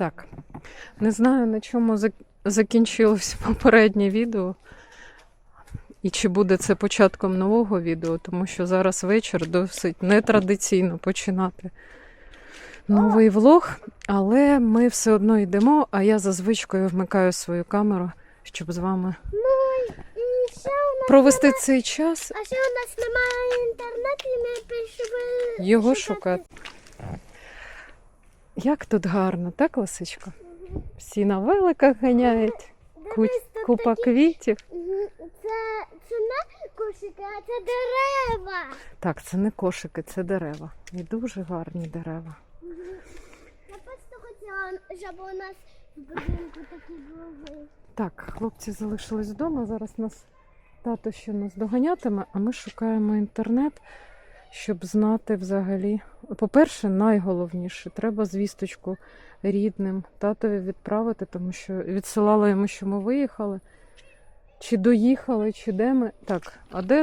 Так, не знаю, на чому закінчилось попереднє відео. І чи буде це початком нового відео, тому що зараз вечір досить нетрадиційно починати новий влог, але ми все одно йдемо, а я за звичкою вмикаю свою камеру, щоб з вами ще провести цей час, а ще у нас немає інтернету, і ми пішли. його шукати. Як тут гарно, так, Лисичко? Всі на великах ганяють, Дивись, тут купа такі- квітів. Мгм. Це, це не кошики, а це дерева. Так, це не кошики, це дерева. І дуже гарні дерева. Я просто хотіла, щоб у нас в будинку такі були. Так, хлопці залишились вдома. Зараз нас тато ще нас доганятиме, а ми шукаємо інтернет, щоб знати взагалі. По-перше, найголовніше, треба звісточку рідним татові відправити, тому що відсилала йому, що ми виїхали. Чи доїхали, чи де ми. Так, а де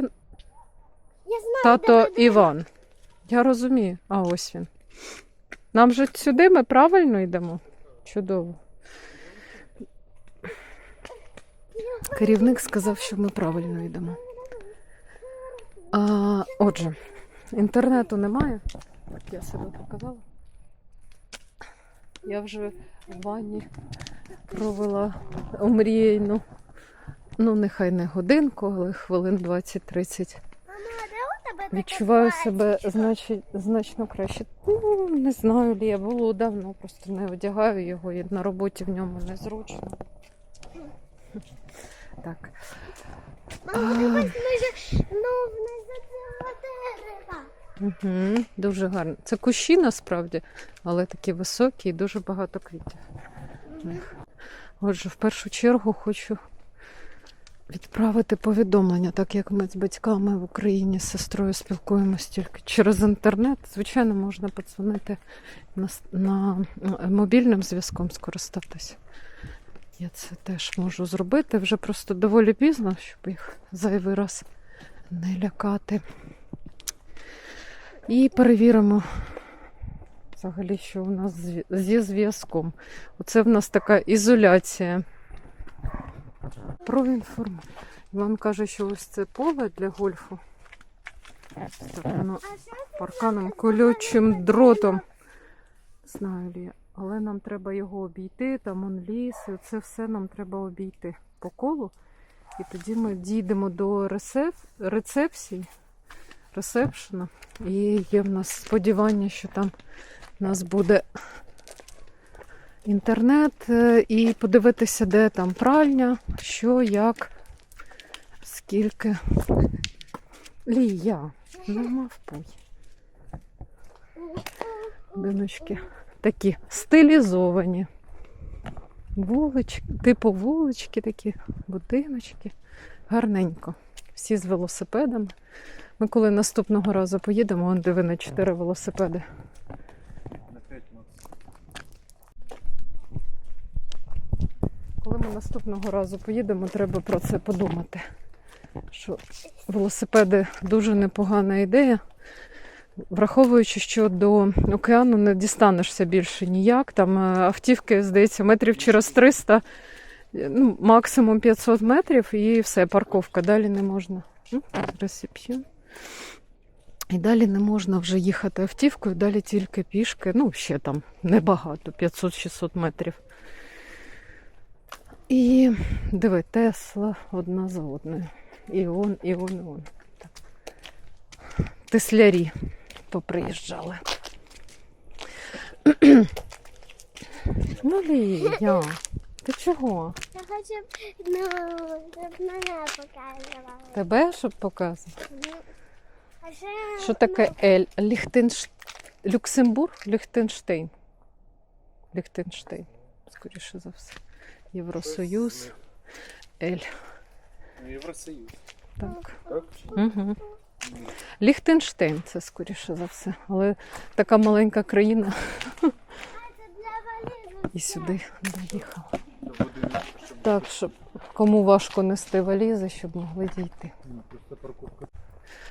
Я знаю, тато де ми- Іван? Я розумію. А ось він. Нам же сюди ми правильно йдемо? Чудово. Керівник сказав, що ми правильно йдемо. А, отже, інтернету немає. Так, я себе показала. Я вже в ванні провела омріяну. Ну, нехай не годинку, але хвилин 20-30. Мама, а де у тебе таке Відчуваю себе значить, значно краще. Ну, не знаю, Лія, було давно, просто не одягаю його і на роботі в ньому незручно. Так. Мама, ну, цього дерева. Угу, дуже гарно. Це кущі насправді, але такі високі і дуже багато квітів. Отже, в першу чергу хочу відправити повідомлення, так як ми з батьками в Україні з сестрою спілкуємося тільки через інтернет. Звичайно, можна подзвонити на, на е, мобільним зв'язком скористатися. Я це теж можу зробити вже просто доволі пізно, щоб їх зайвий раз не лякати. І перевіримо взагалі, що у нас зі зв'язком. Оце в нас така ізоляція. Проінформую. Вам каже, що ось це поле для гольфу. Воно парканом колючим дротом. Знаю Лія, але нам треба його обійти, там он ліс, і це все нам треба обійти по колу. І тоді ми дійдемо до рецепції, ресепшена. І є в нас сподівання, що там у нас буде інтернет е, і подивитися, де там пральня, що, як, скільки. Лія, не мавпуй. Будиночки такі стилізовані. Вулички, типу вулички такі, будиночки. Гарненько. Всі з велосипедами. Ми коли наступного разу поїдемо, он диви на чотири велосипеди. Коли ми наступного разу поїдемо, треба про це подумати. Що велосипеди дуже непогана ідея. Враховуючи, що до океану не дістанешся більше ніяк. Там е, автівки, здається, метрів через 300, е, ну, максимум 500 метрів, і все, парковка. Далі не можна. М, Ресепшн. І далі не можна вже їхати автівкою, далі тільки пішки. Ну, ще там небагато, 500-600 метрів. І диви, Тесла одна за одною. І он, і он, і он. Так. Теслярі поприїжджали. Ну, Лія, ти чого? Я хочу, ну, щоб мене показували. Тебе щоб показати? Що таке Ель? Ліхтенш... Люксембург? Ліхтенштейн. Ліхтенштейн, скоріше за все. Євросоюз. Ель. Євросоюз. Так. Так? Угу. Ліхтенштейн, це скоріше за все. Але така маленька країна і сюди доїхала. Так, щоб кому важко нести валізи, щоб могли дійти. просто парковка.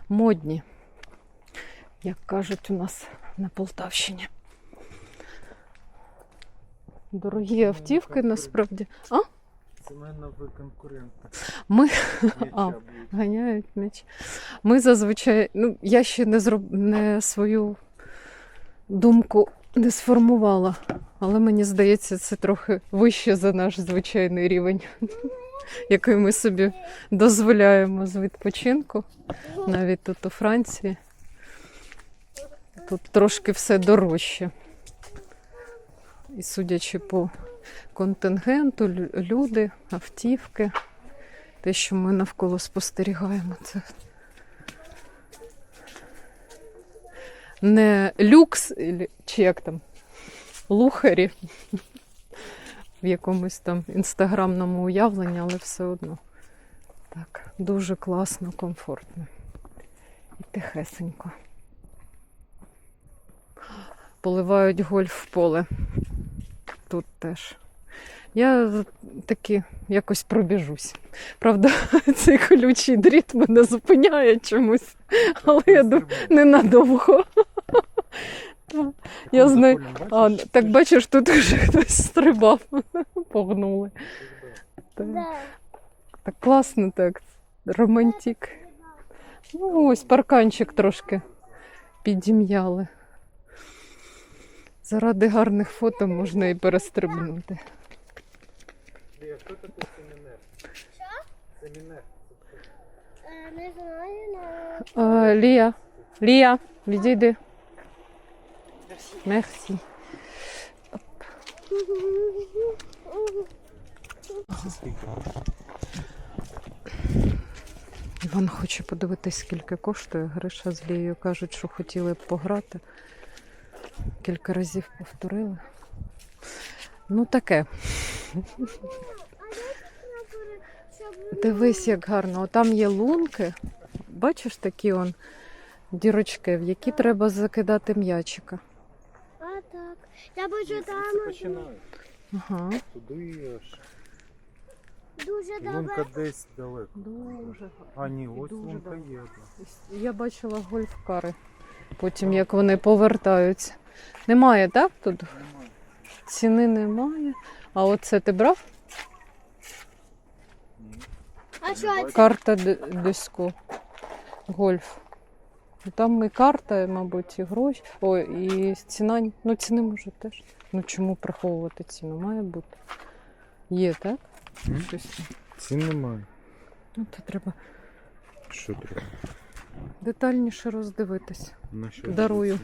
Модні, як кажуть у нас на Полтавщині. дорогі автівки насправді. А? Це мене ви конкуренти. Ми А. ганяють м'яч. Ми зазвичай, ну, я ще не, зроб... не свою думку не сформувала, але мені здається, це трохи вище за наш звичайний рівень, який ми собі дозволяємо з відпочинку, навіть тут у Франції. Тут трошки все дорожче. І судячи по контингенту, люди, автівки, те, що ми навколо спостерігаємо, це не люкс, чи як там, лухарі в якомусь там інстаграмному уявленні, але все одно так, дуже класно, комфортно і тихесенько. Поливають гольф в поле. Тут теж. Я таки якось пробіжусь. Правда, цей колючий дріт мене зупиняє чомусь, але я думаю, ненадовго. Я знаю. А, так бачиш, тут вже хтось стрибав, погнули. Так, так класно, так. Романтик. Ну, ось парканчик трошки підім'яли. Заради гарних фото можна і перестрибнути. Лія, хто такий семінер? Семінер. Е, Не знаю, Лія, Лія, відійди. Мерсі. Це скільки? Іван хоче подивитись, скільки коштує. Гриша з Лією кажуть, що хотіли б пограти. Кілька разів повторили. Ну таке. Дивись, як гарно. О, там є лунки. Бачиш такі он дірочки, в які треба закидати м'ячика. А. Я бачу там починають. Ага. Туди аж. дуже добре. Лунка десь далеко. Дуже гарно. А ні, ось дуже лунка далеко. є. Я бачила гольфкари. Потім як вони повертаються. Немає, так? Тут Немає. ціни немає. А оце ти брав? Ні. А що це? Карта д- диско. Гольф. Ну, Там і карта, мабуть, і гроші. О, і ціна. Ну, ціни може теж. Ну чому приховувати ціну? Має бути. Є, так? М? Щось. Цін немає. Ну, то треба Що треба? детальніше роздивитись. На що Дарую.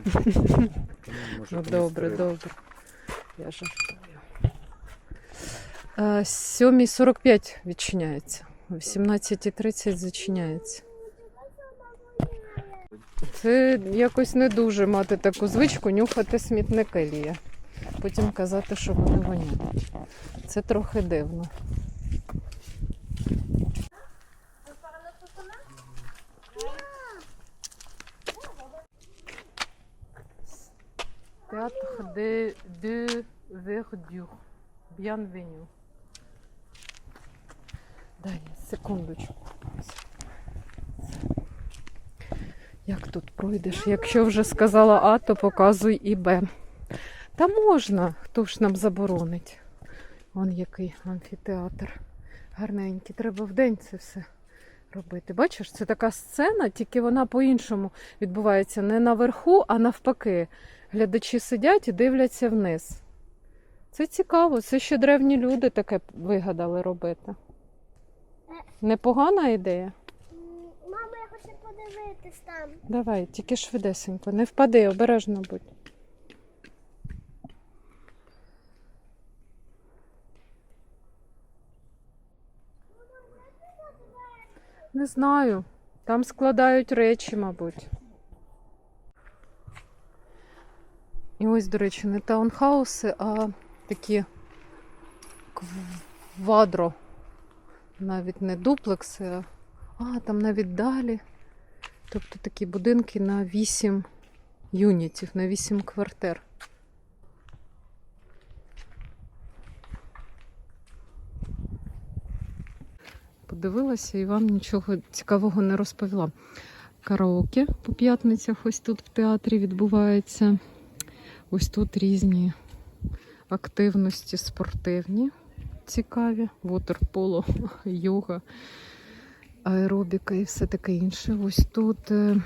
ну, добре, добре. Я жартую. Е, 7.45 відчиняється. О 18.30 зачиняється. Це якось не дуже мати таку звичку нюхати смітники Лія. Потім казати, що вони воняють. Це трохи дивно. Théâtre de, de verdure. Bienvenue. Дай секундочку. Як тут пройдеш? Якщо вже сказала А, то показуй і Б. Та можна, хто ж нам заборонить. Вон який амфітеатр. Гарненький. Треба вдень це все робити. Бачиш, це така сцена, тільки вона по-іншому відбувається не наверху, а навпаки. Глядачі сидять і дивляться вниз. Це цікаво, це ще древні люди таке вигадали робити. Непогана ідея. М, Мама, я хочу подивитись там. Давай, тільки швидесенько, не впади, обережно будь. Не знаю. Там складають речі, мабуть. І ось, до речі, не таунхауси, а такі квадро. Навіть не дуплекси, а, а там навіть далі. Тобто такі будинки на 8 юнітів, на 8 квартир. Подивилася і вам нічого цікавого не розповіла. Караоке по п'ятницях ось тут в театрі відбувається. Ось тут різні активності спортивні, цікаві, вотерполо, йога, аеробіка і все таке інше. Ось тут е,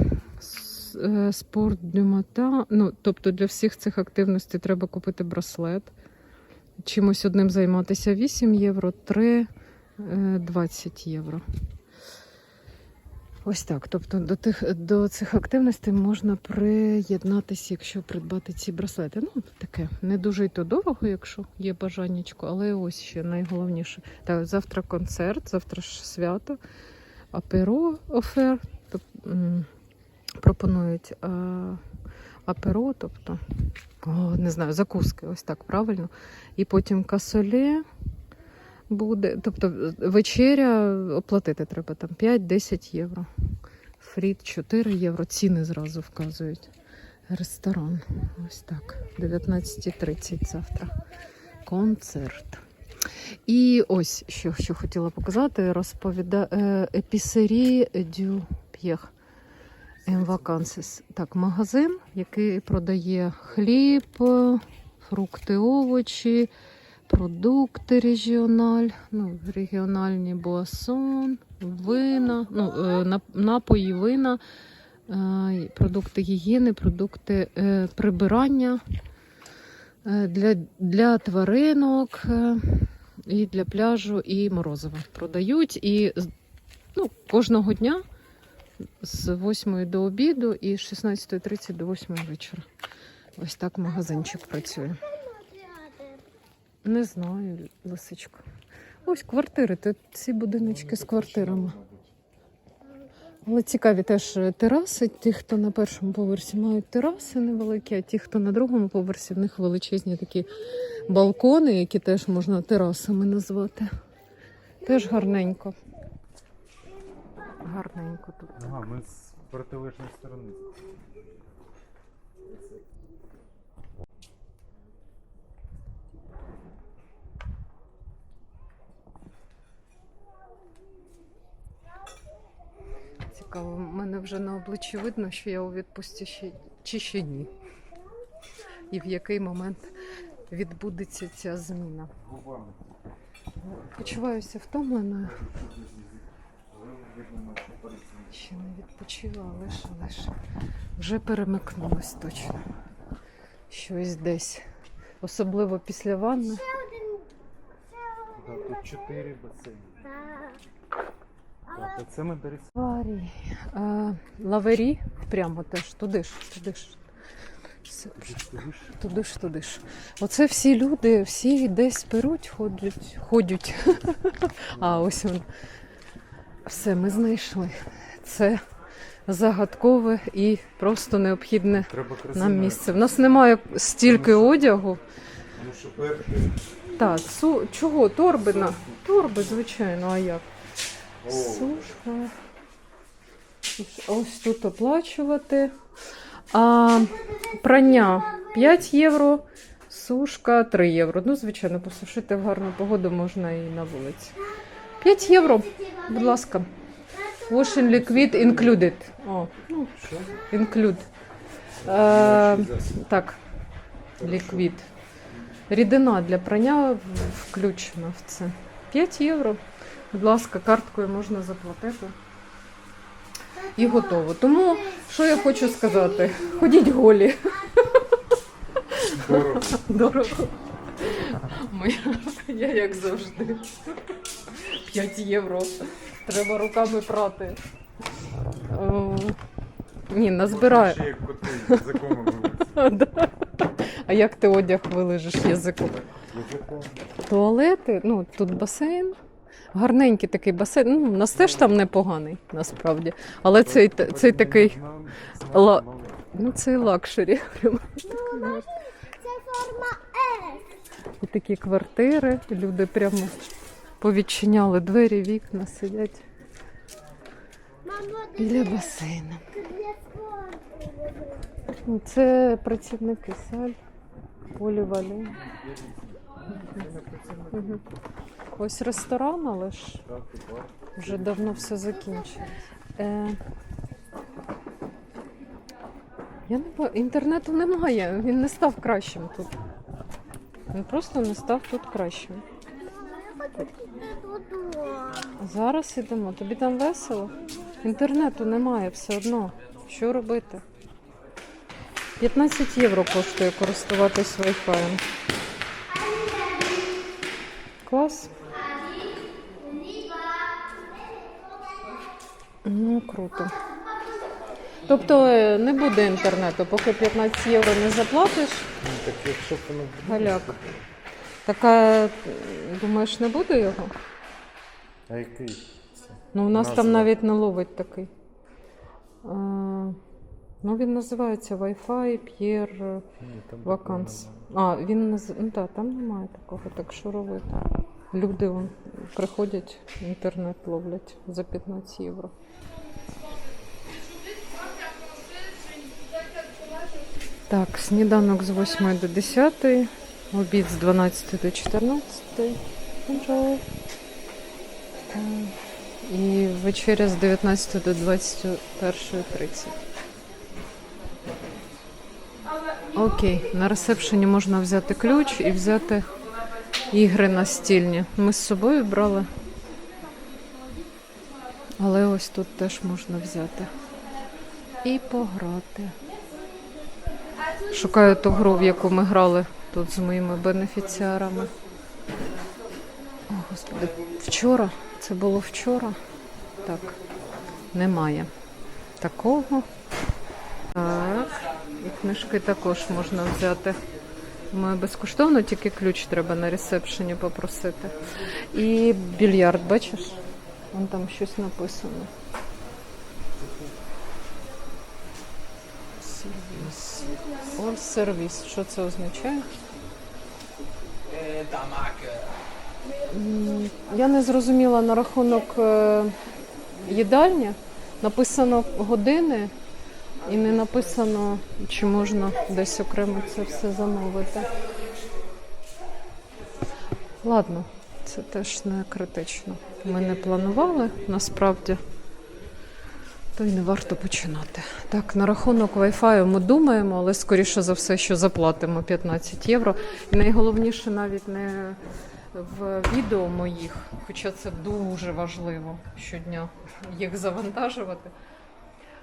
е, спорт дюмата. Ну, тобто для всіх цих активностей треба купити браслет. Чимось одним займатися 8 євро, 3 е, 20 євро. Ось так. Тобто до, тих, до цих активностей можна приєднатися, якщо придбати ці браслети. Ну, таке не дуже й то дорого, якщо є бажаннячко, але ось ще найголовніше. Так, завтра концерт, завтра ж свято, аперо офер. Пропонують аперо, тобто, не знаю, закуски, ось так правильно. І потім касоле буде. Тобто вечеря оплатити треба там 5-10 євро. Фріт 4 євро. Ціни зразу вказують. Ресторан. Ось так. 19.30 завтра. Концерт. І ось що, що хотіла показати, розповіда е, епісері дю П'єх. Вакансис. Так, магазин, який продає хліб, фрукти, овочі, продукти регіональ, ну, регіональні буасон, вина, ну, е, напої, вина, е, продукти гігієни, продукти прибирання для, для тваринок і для пляжу, і морозива продають. І ну, кожного дня з 8 до обіду і з 16.30 до 8 вечора. Ось так магазинчик працює. Не знаю, лисичко. Ось квартири. Тут ці будиночки з квартирами. Але цікаві теж тераси. Ті, хто на першому поверсі мають тераси невеликі, а ті, хто на другому поверсі, в них величезні такі балкони, які теж можна терасами назвати. Теж гарненько. Гарненько тут. Ага, ми з протилежної сторони. Цікаво, в мене вже на обличчі видно, що я у відпустці ще чи ще ні. І в який момент відбудеться ця зміна. Почуваюся втомленою. Ще не відпочила, але ж, але ж вже перемикнулось точно. Щось десь. Особливо після ванни. Тут чотири басейни. Так. Це ми до ріс- Лаварі. Прямо теж туди ж, туди ж. Туди ж, туди ж. Оце всі люди, всі десь перуть, ходять, ходять. А ось він. Все, ми знайшли. Це загадкове і просто необхідне нам місце. В нас немає стільки одягу. Так, су... чого? Торбина? Торби, звичайно, а як? Сушка. Ось тут оплачувати. А прання 5 євро, сушка 3 євро. Ну, звичайно, посушити в гарну погоду можна і на вулиці. 5 євро, будь ласка. Washing liquid included. О, ну, include. Е, так, ліквід. Рідина для прання включена в це. 5 євро. Будь ласка, карткою можна заплатити. І готово. Тому що я хочу сказати? Ходіть голі. Дорого. Дорого. Я як завжди. 5 євро. Треба руками прати. О, ні, назбираю. Ще як коти язиком вилиці. А як ти одяг вилежиш? Язиком. Туалети, ну тут басейн. Гарненький такий басейн. Ну, у нас теж там непоганий, насправді. Але цей, цей такий, Ла- ну цей лакшері. Прямо Це форма С. І такі квартири. Люди прямо повідчиняли двері, вікна, сидять біля басейну. Ну, Це працівники саль, полівалі. Мгм. Ось ресторан, але ж вже давно все закінчилось. Е... Я не інтернету немає, він не став кращим тут. Він просто не став тут кращим. Зараз ідемо. Тобі там весело? Інтернету немає все одно. Що робити? 15 євро коштує користуватись Wi-Fi. Клас. Ну, круто. Тобто е, не буде інтернету, поки 15 євро не заплатиш, Ну, так якщо б воно галяк. Така, думаєш, не буде його? А який? це? Ну, у нас там Назва. навіть не ловить такий. А, ну, він називається Wi-Fi Pierre Ні, там Vacances. такого А, він наз... ну так, там немає такого, так що робити. Люди вон, приходять, інтернет ловлять за 15 євро. Так, сніданок з 8 до 10, обід з 12 до 14. Е, І вечеря з 19 до 21.30. Окей, на ресепшені можна взяти ключ і взяти ігри настільні. Ми з собою брали. Але ось тут теж можна взяти. І пограти. Шукаю ту гру, в яку ми грали тут з моїми бенефіціарами. О, Господи, вчора. Це було вчора. Так, немає такого. Так. І книжки також можна взяти. Думаю, безкоштовно, тільки ключ треба на ресепшені попросити. І більярд, бачиш? Вон там щось написано. All сервіс. Що це означає? Я не зрозуміла на рахунок е, їдальні. Написано години і не написано, чи можна десь окремо це все замовити. Ладно, це теж не критично. Ми не планували насправді, то й не варто починати. Так, на рахунок Wi-Fi ми думаємо, але скоріше за все, що заплатимо 15 євро. І найголовніше навіть не в відео моїх, хоча це дуже важливо щодня їх завантажувати.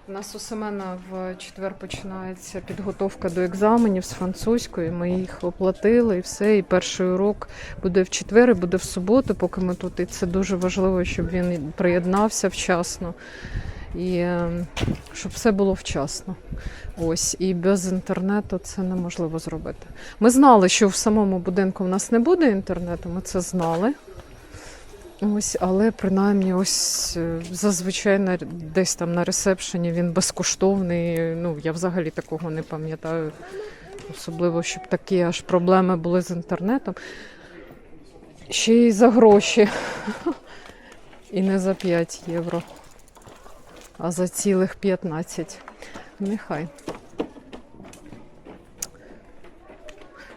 У нас у Семена в четвер починається підготовка до екзаменів з французької. Ми їх оплатили і все. І перший урок буде в четвер, і буде в суботу, поки ми тут. І це дуже важливо, щоб він приєднався вчасно. І е, щоб все було вчасно. Ось і без інтернету це неможливо зробити. Ми знали, що в самому будинку в нас не буде інтернету. Ми це знали. Ось, але принаймні, ось е, зазвичай на десь там на ресепшені він безкоштовний. Ну я взагалі такого не пам'ятаю. Особливо, щоб такі аж проблеми були з інтернетом. Ще й за гроші. І не за 5 євро, а за цілих 15. Нехай.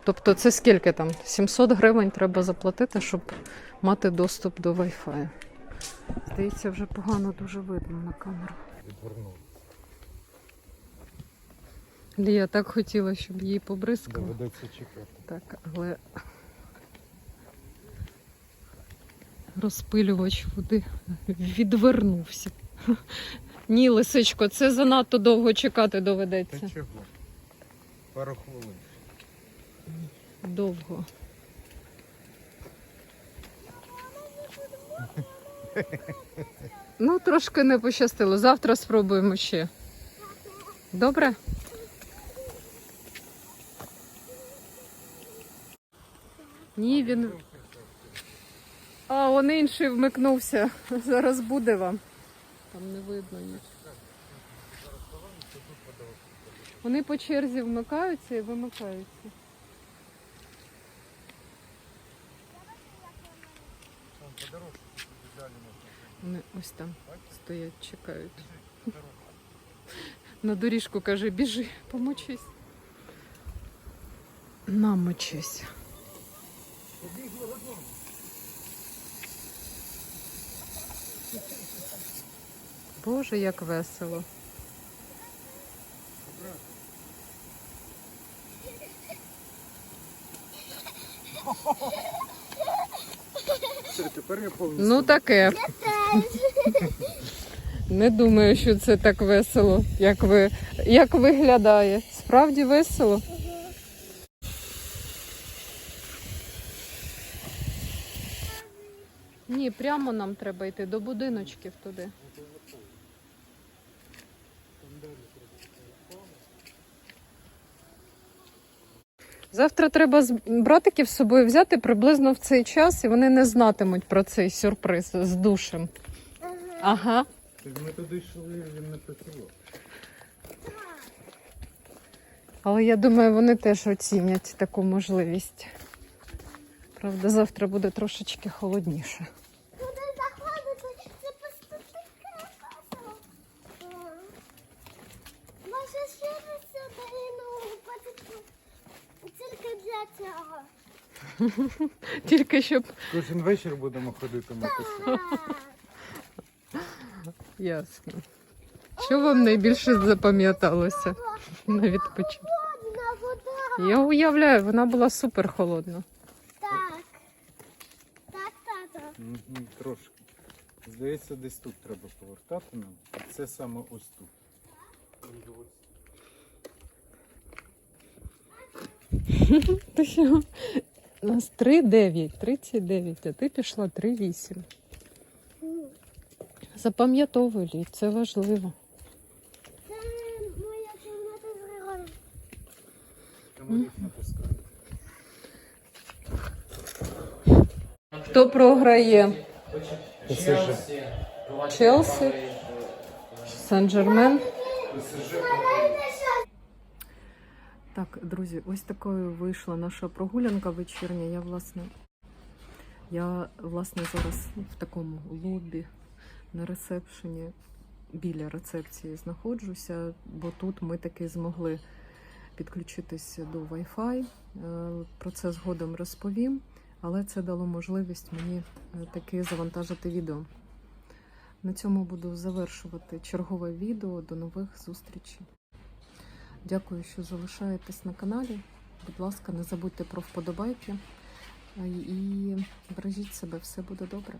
Тобто це скільки там? 700 гривень треба заплатити, щоб мати доступ до Wi-Fi. Здається, вже погано дуже видно на камеру. Відвернув. Лія так хотіла, щоб її побризкало. Доведеться чекати. Так, але розпилювач води відвернувся. Ні, лисичко, це занадто довго чекати доведеться. Та чого? Пару хвилин. Довго. Ну, трошки не пощастило. Завтра спробуємо ще. Добре? Ні, він. А, он інший вмикнувся. Зараз буде вам. Там не видно нічого. Вони по черзі вмикаються і вимикаються. Вони ось там стоять, чекають. На доріжку каже, біжи, помочись. Намочись. Боже, як весело. Тепер я повністю. Ну таке. Не думаю, що це так весело, як ви як виглядає. Справді весело. Ні, прямо нам треба йти до будиночків туди. Завтра треба з братиків з собою взяти приблизно в цей час, і вони не знатимуть про цей сюрприз з душем. Ага. Так Ми туди йшли, він не працював. Але я думаю, вони теж оцінять таку можливість. Правда, завтра буде трошечки холодніше. Куди заходити? Це просто таке весело. Може ще раз сюди, ну, потім тільки для цього. Тільки щоб Кожен вечір будемо ходити на костюм. ясно. Що вам найбільше запам'яталося на відпочинку? Холодна вода. Я уявляю, вона була супер холодна. Так. Так, тато. Мгм, Трошки. Здається, десь тут треба повертати нам. Це саме ось тут. Ти що? У нас 3,9, 39, а ти пішла 3,8. Запам'ятовуй, Лі, це важливо. Це моя кімната з їх натискати. Хто програє? Челсі? Сан-Жермен? Так, друзі, ось такою вийшла наша прогулянка вечірня. Я власне, я власне зараз в такому лобі на ресепшені біля рецепції знаходжуся, бо тут ми таки змогли підключитися до Wi-Fi. Е, Про це згодом розповім, але це дало можливість мені е, таки завантажити відео. На цьому буду завершувати чергове відео. До нових зустрічей. Дякую, що залишаєтесь на каналі. Будь ласка, не забудьте про вподобайки. Е, І бережіть себе, все буде добре.